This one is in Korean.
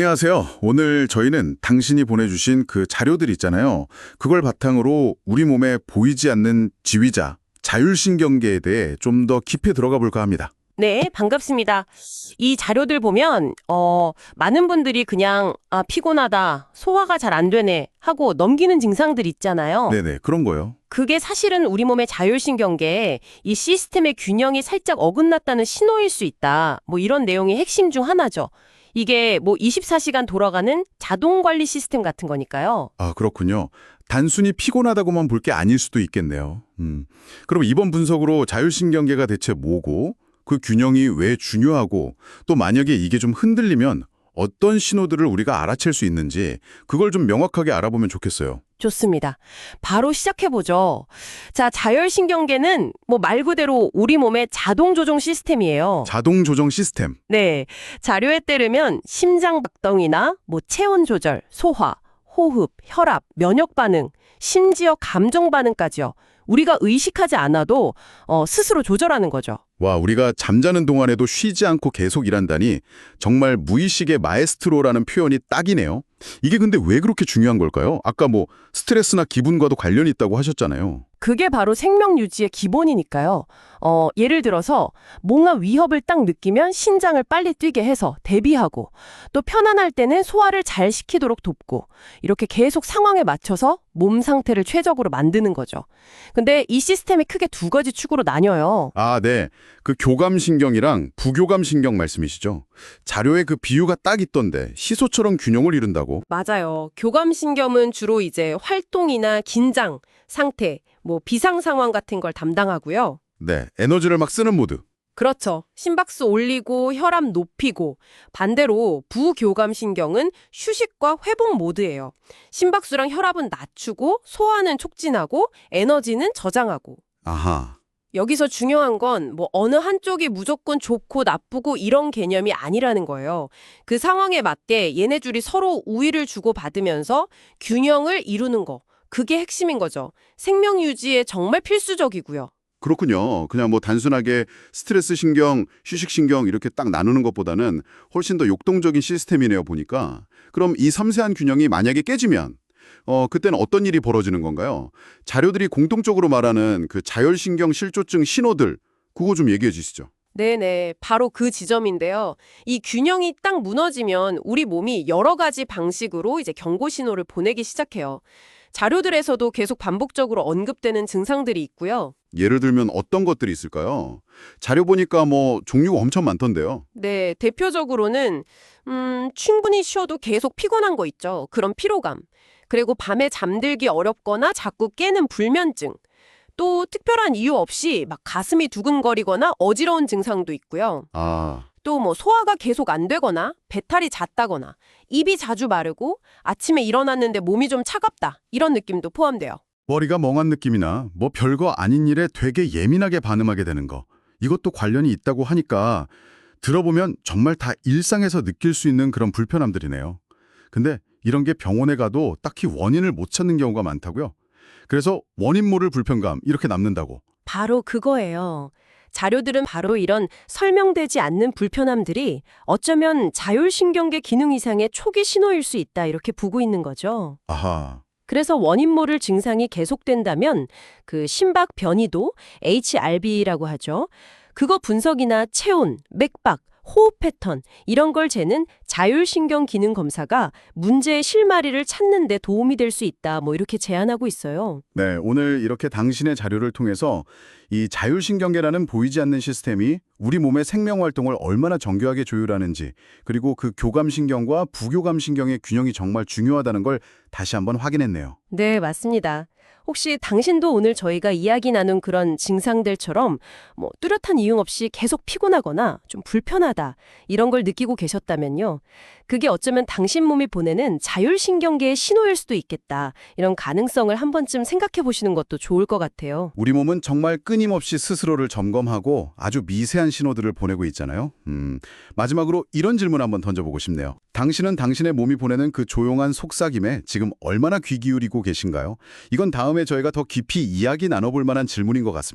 안녕하세요. 오늘 저희는 당신이 보내주신 그 자료들 있잖아요. 그걸 바탕으로 우리 몸에 보이지 않는 지휘자, 자율신경계에 대해 좀 더 깊이 들어가 볼까 합니다. 네, 반갑습니다. 이 자료들 보면 어, 많은 분들이 그냥 아, 피곤하다, 소화가 잘 안 되네 하고 넘기는 증상들 있잖아요. 네네, 그런 거요. 그게 사실은 우리 몸의 자율신경계에 이 시스템의 균형이 살짝 어긋났다는 신호일 수 있다. 뭐 이런 내용이 핵심 중 하나죠. 이게 뭐 24시간 돌아가는 자동 관리 시스템 같은 거니까요. 아, 그렇군요. 단순히 피곤하다고만 볼 게 아닐 수도 있겠네요. 음. 그럼 이번 분석으로 자율신경계가 대체 뭐고, 그 균형이 왜 중요하고, 또 만약에 이게 좀 흔들리면 어떤 신호들을 우리가 알아챌 수 있는지 그걸 좀 명확하게 알아보면 좋겠어요. 좋습니다. 바로 시작해보죠. 자, 자율신경계는 뭐 말 그대로 우리 몸의 자동 조종 시스템이에요. 자동 조정 시스템. 네. 자료에 따르면 심장 박동이나 뭐 체온 조절, 소화, 호흡, 혈압, 면역 반응, 심지어 감정 반응까지요. 우리가 의식하지 않아도 어, 스스로 조절하는 거죠. 와, 우리가 잠자는 동안에도 쉬지 않고 계속 일한다니 정말 무의식의 마에스트로라는 표현이 딱이네요. 이게 근데 왜 그렇게 중요한 걸까요? 아까 뭐 스트레스나 기분과도 관련이 있다고 하셨잖아요. 그게 바로 생명 유지의 기본이니까요. 어, 예를 들어서 뭔가 위협을 딱 느끼면 신장을 빨리 뛰게 해서 대비하고 또 편안할 때는 소화를 잘 시키도록 돕고 이렇게 계속 상황에 맞춰서 몸 상태를 최적으로 만드는 거죠. 근데 이 시스템이 크게 두 가지 축으로 나뉘어요. 아, 네. 그 교감신경이랑 부교감신경 말씀이시죠? 자료에 그 비유가 딱 있던데 시소처럼 균형을 이룬다고? 맞아요. 교감신경은 주로 이제 활동이나 긴장, 상태, 뭐 비상 상황 같은 걸 담당하고요. 네, 에너지를 막 쓰는 모드. 그렇죠. 심박수 올리고 혈압 높이고 반대로 부교감 신경은 휴식과 회복 모드예요. 심박수랑 혈압은 낮추고 소화는 촉진하고 에너지는 저장하고 아하. 여기서 중요한 건 뭐 어느 한쪽이 무조건 좋고 나쁘고 이런 개념이 아니라는 거예요. 그 상황에 맞게 얘네 줄이 서로 우위를 주고 받으면서 균형을 이루는 거. 그게 핵심인 거죠. 생명 유지에 정말 필수적이고요. 그렇군요. 그냥 뭐 단순하게 스트레스 신경, 휴식 신경 이렇게 딱 나누는 것보다는 훨씬 더 욕동적인 시스템이네요, 보니까. 그럼 이 섬세한 균형이 만약에 깨지면 어, 그때는 어떤 일이 벌어지는 건가요? 자료들이 공통적으로 말하는 그 자율신경 실조증 신호들, 그거 좀 얘기해 주시죠. 네네. 바로 그 지점인데요. 이 균형이 딱 무너지면 우리 몸이 여러 가지 방식으로 이제 경고 신호를 보내기 시작해요. 자료들에서도 계속 반복적으로 언급되는 증상들이 있고요. 예를 들면 어떤 것들이 있을까요? 자료 보니까 뭐 종류가 엄청 많던데요. 네, 대표적으로는 음, 충분히 쉬어도 계속 피곤한 거 있죠. 그런 피로감. 그리고 밤에 잠들기 어렵거나 자꾸 깨는 불면증. 또 특별한 이유 없이 막 가슴이 두근거리거나 어지러운 증상도 있고요. 아, 또 뭐 소화가 계속 안 되거나 배탈이 잦다거나 입이 자주 마르고 아침에 일어났는데 몸이 좀 차갑다 이런 느낌도 포함돼요. 머리가 멍한 느낌이나 뭐 별거 아닌 일에 되게 예민하게 반응하게 되는 거. 이것도 관련이 있다고 하니까 들어보면 정말 다 일상에서 느낄 수 있는 그런 불편함들이네요. 근데 이런 게 병원에 가도 딱히 원인을 못 찾는 경우가 많다고요. 그래서 원인 모를 불편감 이렇게 남는다고. 바로 그거예요. 자료들은 바로 이런 설명되지 않는 불편함들이 어쩌면 자율신경계 기능 이상의 초기 신호일 수 있다 이렇게 보고 있는 거죠. 아하. 그래서 원인 모를 증상이 계속된다면 그 심박 변이도 HRB라고 하죠. 그거 분석이나 체온, 맥박, 호흡 패턴 이런 걸 재는 자율신경 기능 검사가 문제의 실마리를 찾는 데 도움이 될 수 있다. 뭐 이렇게 제안하고 있어요. 네, 오늘 이렇게 당신의 자료를 통해서 이 자율신경계라는 보이지 않는 시스템이 우리 몸의 생명 활동을 얼마나 정교하게 조율하는지, 그리고 그 교감신경과 부교감신경의 균형이 정말 중요하다는 걸 다시 한번 확인했네요. 네, 맞습니다. 혹시 당신도 오늘 저희가 이야기 나눈 그런 증상들처럼 뭐 뚜렷한 이유 없이 계속 피곤하거나 좀 불편하다 이런 걸 느끼고 계셨다면요. 그게 어쩌면 당신 몸이 보내는 자율신경계의 신호일 수도 있겠다. 이런 가능성을 한 번쯤 생각해 보시는 것도 좋을 것 같아요. 우리 몸은 정말 끊임없이 스스로를 점검하고 아주 미세한 신호들을 보내고 있잖아요. 음, 마지막으로 이런 질문 한번 던져보고 싶네요. 당신은 당신의 몸이 보내는 그 조용한 속삭임에 지금 얼마나 귀 기울이고 계신가요? 이건 다음에 저희가 더 깊이 이야기 나눠볼 만한 질문인 것 같습니다.